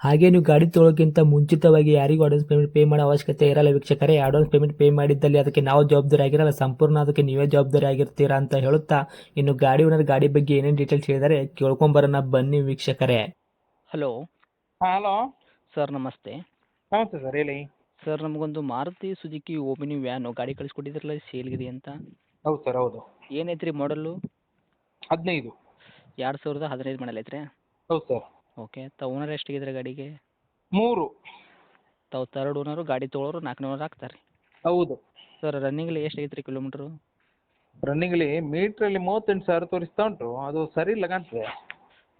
ಹಾಗೆ ನೀವು ಗಾಡಿ ತೊಳೋಕ್ಕಿಂತ ಮುಂಚಿತವಾಗಿ ಯಾರಿಗೂ ಅಡ್ವಾನ್ಸ್ ಪೇಮೆಂಟ್ ಪೇ ಮಾಡೋ ಅವಶ್ಯಕತೆ ಇರಲ್ಲ ವೀಕ್ಷಕರೇ. ಅಡ್ವಾನ್ಸ್ ಪೇಮೆಂಟ್ ಪೇ ಮಾಡಿದ್ದಲ್ಲಿ ಅದಕ್ಕೆ ನಾವು ಜವಾಬ್ದಾರಿ ಆಗಿರಲ್ಲ. ಸಂಪೂರ್ಣ ಅದಕ್ಕೆ ನೀವೇ ಜವಾಬ್ದಾರಿ ಆಗಿರ್ತೀರಾ ಅಂತ ಹೇಳುತ್ತಾ ಇನ್ನು ಗಾಡಿ ಓನರ್ ಗಾಡಿ ಬಗ್ಗೆ ಏನೇನು ಡೀಟೇಲ್ಸ್ ಹೇಳಿದರೆ ಕೇಳ್ಕೊಂಬರೋಣ ಬನ್ನಿ ವೀಕ್ಷಕರೇ. ಹಲೋ ಹಾಂ ಹಲೋ. ಸರ್ ನಮಸ್ತೆ. ನಮಸ್ತೆ ಸರ್ ಹೇಳಿ. ಸರ್ ನಮಗೊಂದು ಮಾರುತಿ ಸುಜುಕಿ ಓಮಿನಿ ವ್ಯಾನು ಗಾಡಿ ಕಳಿಸ್ಕೊಟ್ಟಿದ್ರಲ್ಲ ಸೇಲ್ಗಿದೆ ಅಂತ. ಹೌದು ಸರ್ ಹೌದು. ಏನೈತ್ರಿ ರೀ ಮಾಡಲು ಹದಿನೈದು. ಎರಡು ಸಾವಿರದ ಹದಿನೈದು ಮಾಡಲ್ ಐತ್ರಿ? ಹೌದು ಸರ್. ಓಕೆ ತಾವು ಓನರ್ ಎಷ್ಟಿಗಿದ್ರೆ ಗಾಡಿಗೆ? ಮೂರು. ತಾವು ತರ್ಡ್ ಓನರು ಗಾಡಿ ತೊಗೊಳೋರು ನಾಲ್ಕನೇ ಓನರ್ ಆಗ್ತಾರೆ. ಹೌದು. ಸರ್ ರನ್ನಿಂಗ್ಲಿ ಎಷ್ಟು ಐತ್ರಿ ಕಿಲೋಮೀಟ್ರು ರನ್ನಿಂಗ್ಲಿ ಮೀಟ್ರಲ್ಲಿ ಮೂವತ್ತೆಂಟು ಸಾವಿರ ತೋರಿಸ್ತಾ ಉಂಟು. ಅದು ಸರಿ ಇಲ್ಲ ಕಾಣ್ತದೆ.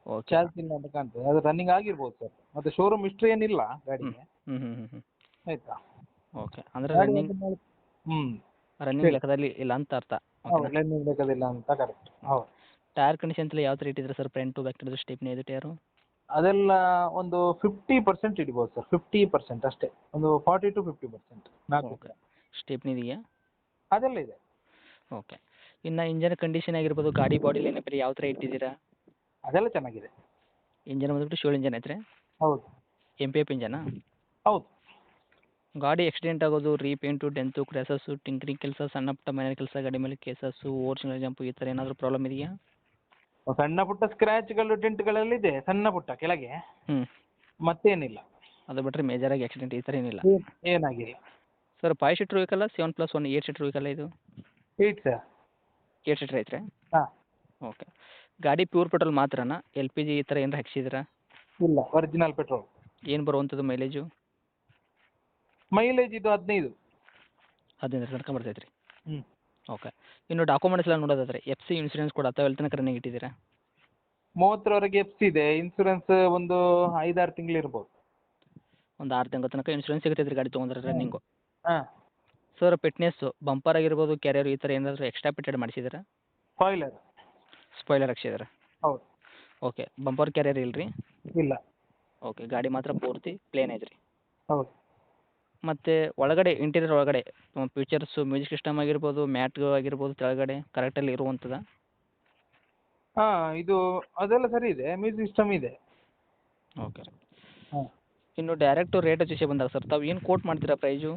ಓಕೆ ಚಾರ್ಜ್ ಇಲ್ಲ ಅಂತ ಕಾಣ್ತದೆ. ಅದು ರನ್ನಿಂಗ್ ಆಗಿರ್ಬೋದು ಸರ್ ಮತ್ತೆ ಶೋರೂಮ್ ಹಿಸ್ಟ್ರಿ ಏನಿಲ್ಲ ಗಾಡಿಗೆ. ಹ್ಞೂ ಹ್ಞೂ ಹ್ಞೂ ಹ್ಞೂ ಆಯ್ತಾ? ಓಕೆ ಅಂದರೆ ಗಾಡಿ ರನ್ನಿಂಗ್ ಒಂದು ನಾಲ್ಕು- ಹ್ಮ್. ರನ್ನಿಂಗ್ ಲೆಕ್ಕದಲ್ಲಿ ಇಲ್ಲ ಅಂತ ಅರ್ಥ. ಹೌದು ರನ್ನಿಂಗ್ ಬೇಕಾದಿಲ್ಲ ಅಂತ ಕರೆಕ್ಟ್ ಹೌದು. ಟೈರ್ ಕಂಡೀಷನ್ ಯಾವ ಥರ ಇಟ್ಟಿದ್ರೆ sir two back two stepney ಇದು ಟೈರು ಅದೆಲ್ಲ ಒಂದು ಫಿಫ್ಟಿ ಪರ್ಸೆಂಟ್ ಇಡ್ಬೋದು ಸರ್ ಫಿಫ್ಟಿ ಪರ್ಸೆಂಟ್ ಅಷ್ಟೇ. ಒಂದು ಫಾರ್ಟಿ ಟು ಫಿಫ್ಟಿ ಪರ್ಸೆಂಟ್ ನಾಲ್ಕು ಓಕೆ ಇದೆಯಾ? ಅದೆಲ್ಲ ಇದೆ. ಓಕೆ ಇನ್ನು ಇಂಜನ್ ಕಂಡೀಷನ್ ಆಗಿರ್ಬೋದು ಗಾಡಿ ಬಾಡಿ ಲೈನ್ ಬೇರೆ ಯಾವ ಥರ ಇಟ್ಟಿದ್ದೀರಾ? ಅದೆಲ್ಲ ಚೆನ್ನಾಗಿದೆ. ಇಂಜನ್ ಬಂದ್ಬಿಟ್ಟು ಶೋಲ್ ಇಂಜನ್ ಐತ್ರಿ? ಹೌದು. ಎಂ ಪಿ ಎಫ್ ಇಂಜನಾ ಹೌದು. ಗಾಡಿ ಆಕ್ಸಿಡೆಂಟ್ ಆಗೋದು ರೀಪೇಂಟು ಡೆಂತು ಕ್ರ್ಯಾಸಸ್ಸು ಟಿಂಕ್ರಿಂಗ್ ಕೆಲಸ ಸಣ್ಣ ಪುಟ್ಟ ಮನೆ ಕೆಲಸ ಗಾಡಿ ಮೇಲೆ ಕೇಸಸ್ಸು ಓರ್ಜಿನಲ್ ಜಂಪು ಈ ಥರ ಏನಾದರೂ ಪ್ರಾಬ್ಲಮ್ ಇದೆಯಾ? ಸಣ್ಣ ಪುಟ್ಟ ಸ್ಕ್ರ್ಯಾಚ್ಗಳು ಡೆಂಟ್ಗಳೆಲ್ಲ ಇದೆ ಸಣ್ಣ ಪುಟ್ಟ ಕೆಳಗೆ. ಹ್ಞೂ ಮತ್ತೇನಿಲ್ಲ. ಅದು ಬಿಟ್ಟರೆ ಮೇಜರಾಗಿ ಆಕ್ಸಿಡೆಂಟ್ ಈ ಥರ ಏನಿಲ್ಲ. ಏನ್- ಏನಾಗಿಲ್ಲ. Sir five seater ವೆಹಿಕಲ್ಲ seven plus one eight seater ವೆಹಿಕಲ್ಲ ಇದು? ಏಟ್ ಸರ್ ಏಟ್ ಸೀಟ್ರ್ ಐತ್ರಿ ಹಾಂ. ಓಕೆ ಗಾಡಿ ಪ್ಯೂರ್ ಪೆಟ್ರೋಲ್ ಮಾತ್ರನಾ? ಎಲ್ ಪಿ ಜಿ ಈ ಥರ ಏನಾರ ಹಾಕ್ಸಿದ್ರಾ? ಇಲ್ಲ ಒರಿಜಿನಲ್ ಪೆಟ್ರೋಲ್ ಏನು ಬರುವಂಥದ್ದು ಮೈಲೇಜು ಮೈಲೇಜ್ ಇದು ಹದಿನೈದು. ಹದಿನೈದು ತನಕ ಬರ್ತೈತೆ ರೀ ಹ್ಞೂ ಓಕೆ ಇನ್ನು ಡಾಕ್ಯುಮೆಂಟ್ಸ್ ಎಲ್ಲ ನೋಡೋದಾದ್ರೆ ಎಫ್ ಸಿ ಇನ್ಸೂರೆನ್ಸ್ ಕೂಡ ಅಥವಾ ಎಲ್ಲಿ ತನಕ ರನ್ನಿಂಗ್ ಇಟ್ಟಿದ್ದೀರಾ? ಮೂವತ್ತರವರೆಗೆ ಎಫ್ ಸಿ ಇದೆ. ಇನ್ಸೂರೆನ್ಸ್ ಒಂದು ಐದಾರು ತಿಂಗಳು ಇರ್ಬೋದು. ಒಂದು ಆರು ತಿಂಗಳ ತನಕ ಇನ್ಸೂರೆನ್ಸ್ ಸಿಗುತ್ತೆ ರೀ ಗಾಡಿ ತೊಗೊಂಡ್ರೆ ರನ್ನಿಂಗು ಹಾಂ. ಸರ್ ಫಿಟ್ನೆಸ್ಸು ಬಂಪರ್ ಆಗಿರ್ಬೋದು ಕ್ಯಾರಿಯರ್ ಈ ಥರ ಏನಾದರೂ ಎಕ್ಸ್ಟ್ರಾ ಪಿಟೆಡ್ ಮಾಡಿಸಿದ್ದೀರಾ? ಸ್ಪಾಯ್ಲರ್ ಸ್ಪಾಯ್ಲರ್ ಹಾಕ್ಸಿದ್ದೀರಾ? ಹೌದು. ಓಕೆ ಬಂಪರ್ ಕ್ಯಾರಿಯರ್ ಇಲ್ಲ ರೀ ಇಲ್ಲ. ಓಕೆ ಗಾಡಿ ಮಾತ್ರ ಪೂರ್ತಿ ಪ್ಲೇನ್ ಐತೆ ರೀ ಹೌದು. ಮತ್ತು ಒಳಗಡೆ ಇಂಟೀರಿಯರ್ ಒಳಗಡೆ ಫೀಚರ್ಸು ಮ್ಯೂಸಿಕ್ ಸಿಸ್ಟಮ್ ಆಗಿರ್ಬೋದು ಮ್ಯಾಟ್ಗಳು ಆಗಿರ್ಬೋದು ಕೆಳಗಡೆ ಕರೆಕ್ಟಲ್ಲಿ ಇರುವಂಥದ್ದು ಹಾಂ ಇದು ಅದೆಲ್ಲ ಸರಿ ಇದೆ ಮ್ಯೂಸಿಕ್ ಸಿಸ್ಟಮ್ ಇದೆ. ಓಕೆ ಹಾಂ. ಇನ್ನು ಡೈರೆಕ್ಟು ರೇಟ್ ವಿಷಯ ಬಂದಾಗ ಸರ್ ತಾವು ಏನು ಕೋಟ್ ಮಾಡ್ತೀರಾ ಪ್ರೈಸು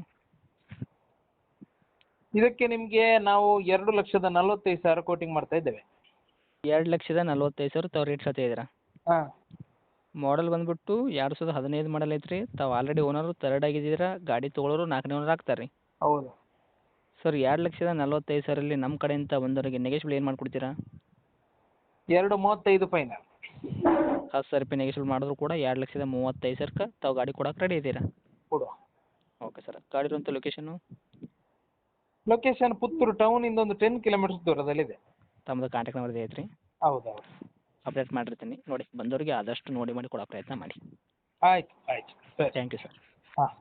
ಇದಕ್ಕೆ ನಿಮಗೆ ನಾವು ಎರಡು ಲಕ್ಷದ ನಲವತ್ತೈದು ಸಾವಿರ ಕೋಟಿಂಗ್ ಮಾಡ್ತಾ ಇದ್ದೇವೆ. ಎರಡು ಲಕ್ಷದ ನಲವತ್ತೈದು ಸಾವಿರ ತಾವು ರೇಟ್ ಹೇಳ್ತಾ ಇದ್ದೀರಾ? ಹಾಂ. ಮಾಡಲ್ ಬಂದ್ಬಿಟ್ಟು ಎರಡು ಸಾವಿರದ ಹದಿನೈದು ಮಾಡಲ್ ಐತ್ರಿ. ತಾವು ಆಲ್ರೆಡಿ ಓನರು ತರ್ಡ್ ಆಗಿದ್ದೀರಾ ಗಾಡಿ ತೊಗೊಳೋರು ನಾಲ್ಕನೇ ಓನರ್ ಆಗ್ತಾರೆ ರೀ ಹೌದು. ಸರ್ ಎರಡು ಲಕ್ಷದ ನಲ್ವತ್ತೈದು ಸಾವಿರಲ್ಲಿ ನಮ್ಮ ಕಡೆಯಿಂದ ಬಂದವರಿಗೆ ನೆಗೆಶ್ಬಲ್ ಏನು ಮಾಡಿಕೊಡ್ತೀರಾ? ಎರಡು ಮೂವತ್ತೈದು ಫೈನಲ್ ಹತ್ತು ಸಾವಿರ ರೂಪಾಯಿ ನೆಗೆಶ್ಬಲ್ ಮಾಡಿದ್ರು ಕೂಡ ಎರಡು ಲಕ್ಷದ ಮೂವತ್ತೈದು ಸಾವಿರಕ್ಕೆ ತಾವು ಗಾಡಿ ಕೊಡಕ್ಕೆ ರೆಡಿ ಇದ್ದೀರಾ? ಕೊಡುವ ಓಕೆ ಸರ್ ಗಾಡಿ ಇರುವಂಥ ಲೊಕೇಶನು ಲೊಕೇಶನ್ ಪುತ್ತೂರು ಟೌನಿಂದ ಒಂದು ಟೆನ್ ಕಿಲೋಮೀಟರ್ಸ್ ದೂರದಲ್ಲಿದೆ. ತಮ್ಮದು ಕಾಂಟ್ಯಾಕ್ಟ್ ನಂಬರ್ ಐತ್ರಿ. ಹೌದು ಹೌದು. ಅಪ್ಡೇಟ್ ಮಾಡಿರ್ತೀನಿ. ನೋಡಿ ಬಂದವರಿಗೆ ಆದಷ್ಟು ನೋಡಿ ಮಾಡಿ ಕೊಡೋ ಪ್ರಯತ್ನ ಮಾಡಿ. ಆಯ್ತು ಆಯ್ತು. ಸರಿ. ಥ್ಯಾಂಕ್ ಯು ಸರ್ ಹಾಂ.